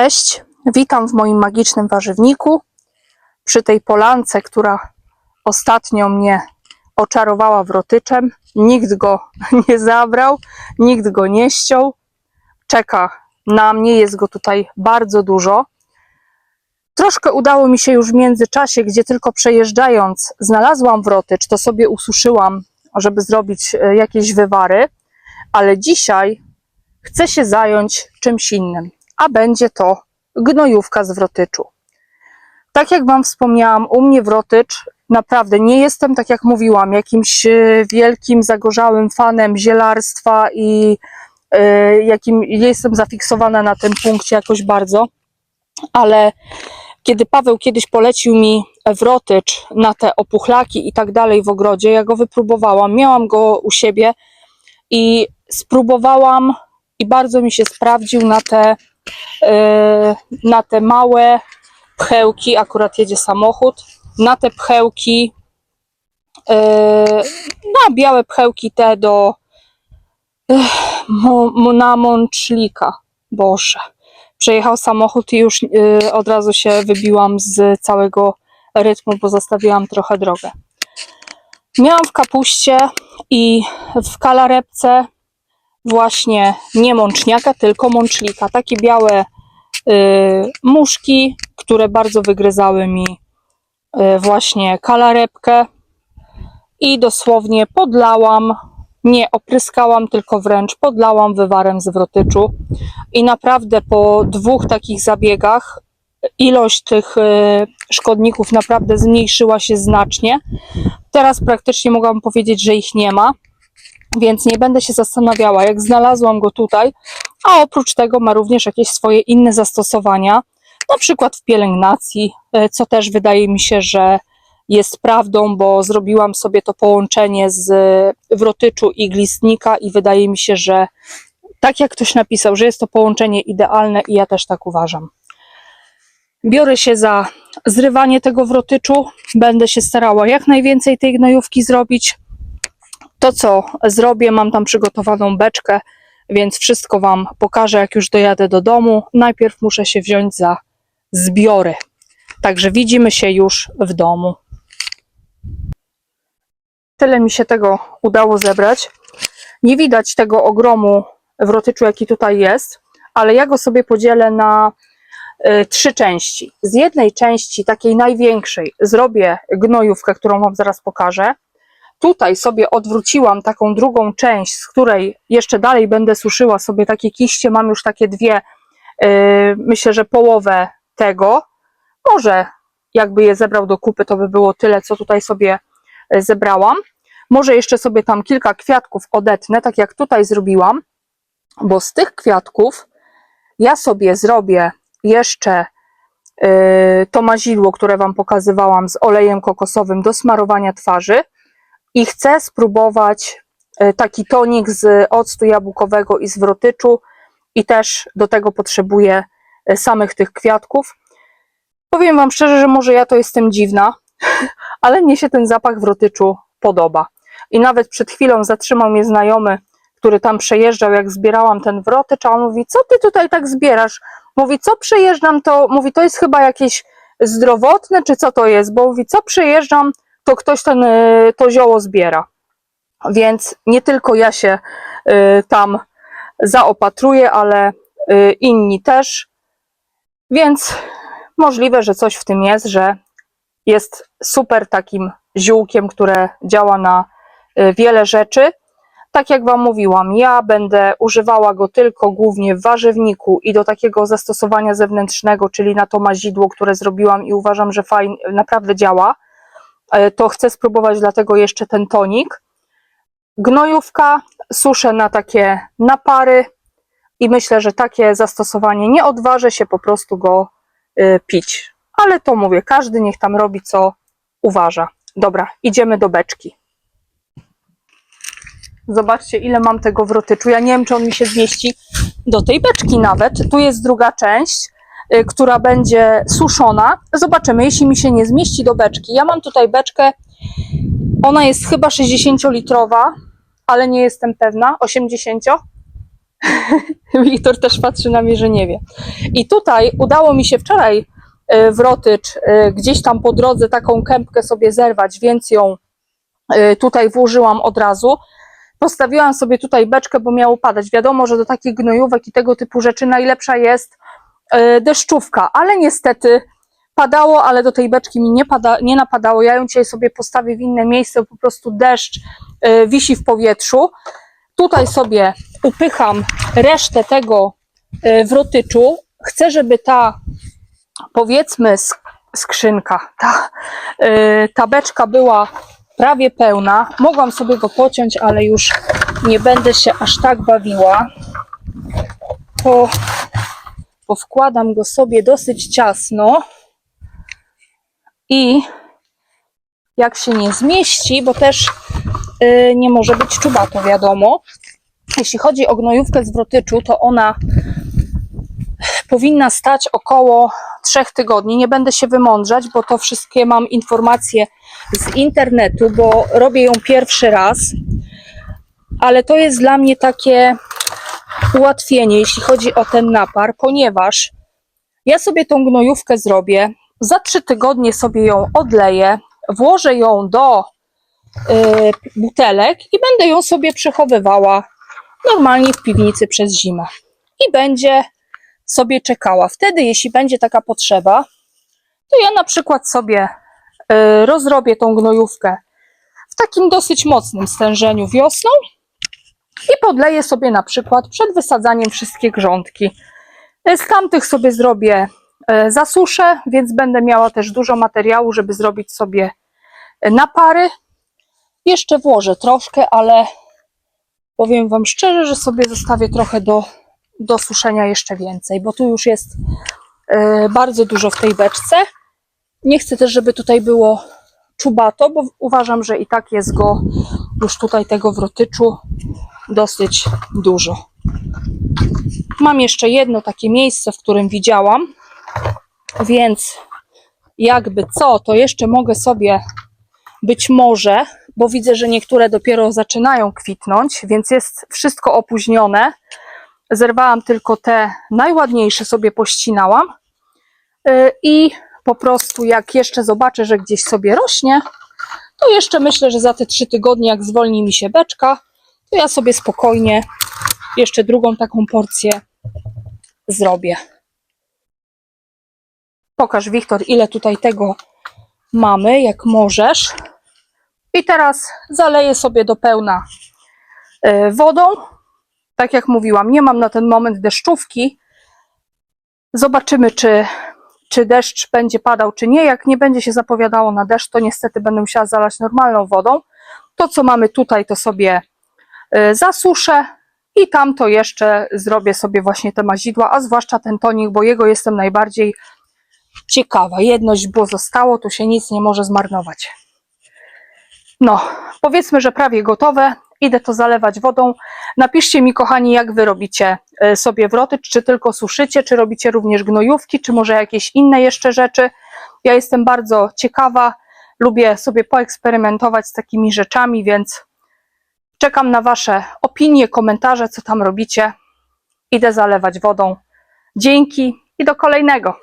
Cześć, witam w moim magicznym warzywniku. Przy tej polance, która ostatnio mnie oczarowała wrotyczem. Nikt go nie zabrał, nikt go nie ściął. Czeka na mnie, jest go tutaj bardzo dużo. Troszkę udało mi się już w międzyczasie, gdzie tylko przejeżdżając znalazłam wrotycz, to sobie ususzyłam, żeby zrobić e, jakieś wywary, ale dzisiaj chcę się zająć czymś innym, a będzie to gnojówka z wrotyczu. Tak jak Wam wspomniałam, u mnie wrotycz naprawdę nie jestem, tak jak mówiłam, jakimś e, wielkim, zagorzałym fanem zielarstwa i e, jakim jestem zafiksowana na tym punkcie jakoś bardzo, ale kiedy Paweł kiedyś polecił mi wrotycz na te opuchlaki i tak dalej w ogrodzie, ja go wypróbowałam, miałam go u siebie i spróbowałam i bardzo mi się sprawdził na te, na te małe pchełki, akurat jedzie samochód, na te pchełki, e, na białe pchełki te do mo, na mączlika, Boże. Przejechał samochód i już e, od razu się wybiłam z całego rytmu, bo zostawiłam trochę drogę. Miałam w kapuście i w kalarepce właśnie nie mączniaka, tylko mączlika. Takie białe y, muszki, które bardzo wygryzały mi y, właśnie kalarepkę i dosłownie podlałam, nie opryskałam, tylko wręcz podlałam wywarem z wrotyczu i naprawdę po dwóch takich zabiegach ilość tych y, szkodników naprawdę zmniejszyła się znacznie. Teraz praktycznie mogłam powiedzieć, że ich nie ma, więc nie będę się zastanawiała, jak znalazłam go tutaj, a oprócz tego ma również jakieś swoje inne zastosowania, na przykład w pielęgnacji, e, co też wydaje mi się, że jest prawdą, bo zrobiłam sobie to połączenie z wrotyczu i glistnika i wydaje mi się, że tak jak ktoś napisał, że jest to połączenie idealne i ja też tak uważam. Biorę się za zrywanie tego wrotyczu, będę się starała jak najwięcej tej gnojówki zrobić. To co zrobię, mam tam przygotowaną beczkę, więc wszystko Wam pokażę, jak już dojadę do domu. Najpierw muszę się wziąć za zbiory. Także widzimy się już w domu. Tyle mi się tego udało zebrać. Nie widać tego ogromu wrotyczu, jaki tutaj jest, ale ja go sobie podzielę na y, trzy części. Z jednej części, takiej największej, zrobię gnojówkę, którą Wam zaraz pokażę. Tutaj sobie odwróciłam taką drugą część, z której jeszcze dalej będę suszyła sobie takie kiście. Mam już takie dwie, yy, myślę, że połowę tego. Może jakby je zebrał do kupy, to by było tyle, co tutaj sobie y, zebrałam. Może jeszcze sobie tam kilka kwiatków odetnę, tak jak tutaj zrobiłam, bo z tych kwiatków ja sobie zrobię jeszcze yy, to mazidło, które Wam pokazywałam z olejem kokosowym do smarowania twarzy i chcę spróbować e, taki tonik z octu jabłkowego i z wrotyczu i też do tego potrzebuję e, samych tych kwiatków. Powiem Wam szczerze, że może ja to jestem dziwna, ale mnie się ten zapach wrotyczu podoba. I nawet przed chwilą zatrzymał mnie znajomy, który tam przejeżdżał, jak zbierałam ten wrotycz, a on mówi, co ty tutaj tak zbierasz? Mówi, co przejeżdżam, to mówi, to jest chyba jakieś zdrowotne, czy co to jest? Bo mówi, co przejeżdżam, to ktoś ten, y, to zioło zbiera. Więc nie tylko ja się y, tam zaopatruję, ale y, inni też. Więc możliwe, że coś w tym jest, że jest super takim ziółkiem, które działa na wiele rzeczy. Tak jak Wam mówiłam, ja będę używała go tylko głównie w warzywniku i do takiego zastosowania zewnętrznego, czyli na to mazidło, które zrobiłam i uważam, że fajnie, naprawdę działa to chcę spróbować dlatego jeszcze ten tonik. Gnojówka suszę na takie napary i myślę, że takie zastosowanie nie odważę się po prostu go y, pić. Ale to mówię, każdy niech tam robi co uważa. Dobra, idziemy do beczki. Zobaczcie, ile mam tego wrotyczu. Ja nie wiem, czy on mi się zmieści do tej beczki nawet. Tu jest druga część która będzie suszona. Zobaczymy, jeśli mi się nie zmieści do beczki. Ja mam tutaj beczkę, ona jest chyba 60-litrowa, ale nie jestem pewna, 80. Wiktor też patrzy na mnie, że nie wie. I tutaj udało mi się wczoraj e, w Rotycz e, gdzieś tam po drodze taką kępkę sobie zerwać, więc ją tutaj włożyłam od razu. Postawiłam sobie tutaj beczkę, bo miało padać. Wiadomo, że do takich gnojówek i tego typu rzeczy najlepsza jest deszczówka, ale niestety padało, ale do tej beczki mi nie, pada, nie napadało. Ja ją dzisiaj sobie postawię w inne miejsce, po prostu deszcz e, wisi w powietrzu. Tutaj sobie upycham resztę tego e, w rotyczu. Chcę, żeby ta powiedzmy sk- skrzynka, ta, e, ta beczka była prawie pełna. Mogłam sobie go pociąć, ale już nie będę się aż tak bawiła. To powkładam go sobie dosyć ciasno i jak się nie zmieści, bo też y, nie może być czubato, wiadomo. Jeśli chodzi o gnojówkę z wrotyczu, to ona powinna stać około trzech tygodni. Nie będę się wymądrzać, bo to wszystkie mam informacje z internetu, bo robię ją pierwszy raz. Ale to jest dla mnie takie ułatwienie, jeśli chodzi o ten napar, ponieważ ja sobie tą gnojówkę zrobię, za trzy tygodnie sobie ją odleję, włożę ją do y, butelek i będę ją sobie przechowywała normalnie w piwnicy przez zimę. I będzie sobie czekała. Wtedy, jeśli będzie taka potrzeba, to ja na przykład sobie y, rozrobię tą gnojówkę w takim dosyć mocnym stężeniu wiosną i podleję sobie na przykład przed wysadzaniem wszystkie grządki. Y, Z tamtych sobie zrobię y, zasuszę, więc będę miała też dużo materiału, żeby zrobić sobie y, napary. Jeszcze włożę troszkę, ale powiem Wam szczerze, że sobie zostawię trochę do, do suszenia jeszcze więcej, bo tu już jest bardzo dużo w tej beczce. Nie chcę też, żeby tutaj było czubato, bo uważam, że i tak jest go już tutaj tego w rotyczu dosyć dużo. Mam jeszcze jedno takie miejsce, w którym widziałam, więc jakby co, to jeszcze mogę sobie być może, bo widzę, że niektóre dopiero zaczynają kwitnąć, więc jest wszystko opóźnione. Zerwałam tylko te najładniejsze, sobie pościnałam Yy, i po prostu jak jeszcze zobaczę, że gdzieś sobie rośnie, to jeszcze myślę, że za te trzy tygodnie, jak zwolni mi się beczka, to ja sobie spokojnie jeszcze drugą taką porcję zrobię. Pokaż, Wiktor, ile tutaj tego mamy, jak możesz. I teraz zaleję sobie do pełna y, wodą. Tak jak mówiłam, nie mam na ten moment deszczówki. Zobaczymy, czy, czy deszcz będzie padał, czy nie. Jak nie będzie się zapowiadało na deszcz, to niestety będę musiała zalać normalną wodą. To, co mamy tutaj, to sobie zasuszę i tam to jeszcze zrobię sobie właśnie te mazidła, a zwłaszcza ten tonik, bo jego jestem najbardziej ciekawa. Jedność było zostało, tu się nic nie może zmarnować. No, powiedzmy, że prawie gotowe. Idę to zalewać wodą. Napiszcie mi, kochani, jak wy robicie e, sobie wrotycz, czy tylko suszycie, czy robicie również gnojówki, czy może jakieś inne jeszcze rzeczy. Ja jestem bardzo ciekawa, lubię sobie poeksperymentować z takimi rzeczami, więc czekam na wasze opinie, komentarze, co tam robicie. Idę zalewać wodą. Dzięki i do kolejnego.